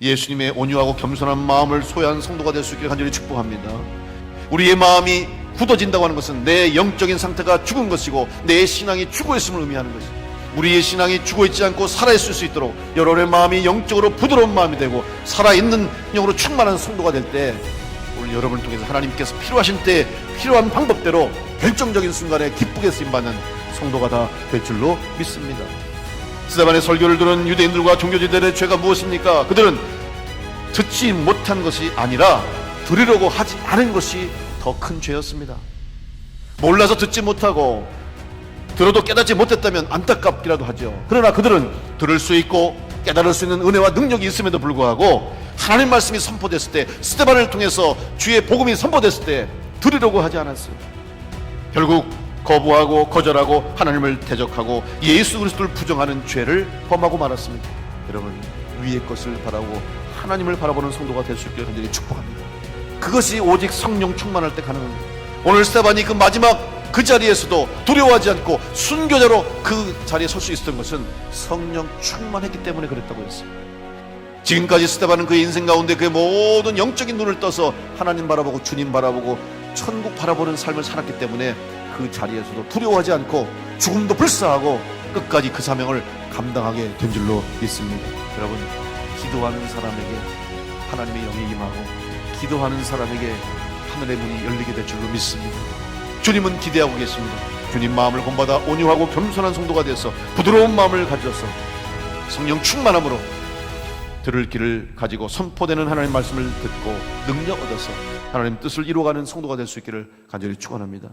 예수님의 온유하고 겸손한 마음을 소유한 성도가 될 수 있기를 간절히 축복합니다. 우리의 마음이 굳어진다고 하는 것은 내 영적인 상태가 죽은 것이고 내 신앙이 죽어 있음을 의미하는 것입니다. 우리의 신앙이 죽어 있지 않고 살아있을 수 있도록 여러분의 마음이 영적으로 부드러운 마음이 되고 살아있는 영으로 충만한 성도가 될 때 오늘 여러분을 통해서 하나님께서 필요하신 때 필요한 방법대로 결정적인 순간에 기쁘게 쓰임받는 성도가 다 될 줄로 믿습니다. 스데반의 설교를 들은 유대인들과 종교지들의 죄가 무엇입니까? 그들은 듣지 못한 것이 아니라 들으려고 하지 않은 것이 더 큰 죄였습니다. 몰라서 듣지 못하고 들어도 깨닫지 못했다면 안타깝기라도 하죠. 그러나 그들은 들을 수 있고 깨달을 수 있는 은혜와 능력이 있음에도 불구하고 하나님 말씀이 선포됐을 때 스테반을 통해서 주의 복음이 선포됐을 때 들으려고 하지 않았어요. 결국 거부하고 거절하고 하나님을 대적하고 예수 그리스도를 부정하는 죄를 범하고 말았습니다. 여러분 위의 것을 바라고 하나님을 바라보는 성도가 될 수 있기를 간절히 축복합니다. 그것이 오직 성령 충만할 때 가능합니다. 오늘 스테반이 그 마지막 그 자리에서도 두려워하지 않고 순교자로 그 자리에 설 수 있었던 것은 성령 충만했기 때문에 그랬다고 했어요. 지금까지 스테반은 그의 인생 가운데 그의 모든 영적인 눈을 떠서 하나님 바라보고 주님 바라보고 천국 바라보는 삶을 살았기 때문에 그 자리에서도 두려워하지 않고 죽음도 불사하고 끝까지 그 사명을 감당하게 된 줄로 믿습니다. 여러분, 기도하는 사람에게 하나님의 영이 임하고 기도하는 사람에게 하늘의 문이 열리게 될 줄로 믿습니다. 주님은 기대하고 계십니다. 주님 마음을 본받아 온유하고 겸손한 성도가 되어서 부드러운 마음을 가져서 성령 충만함으로 들을 길을 가지고 선포되는 하나님 말씀을 듣고 능력 얻어서 하나님 뜻을 이루어가는 성도가 될 수 있기를 간절히 축원합니다.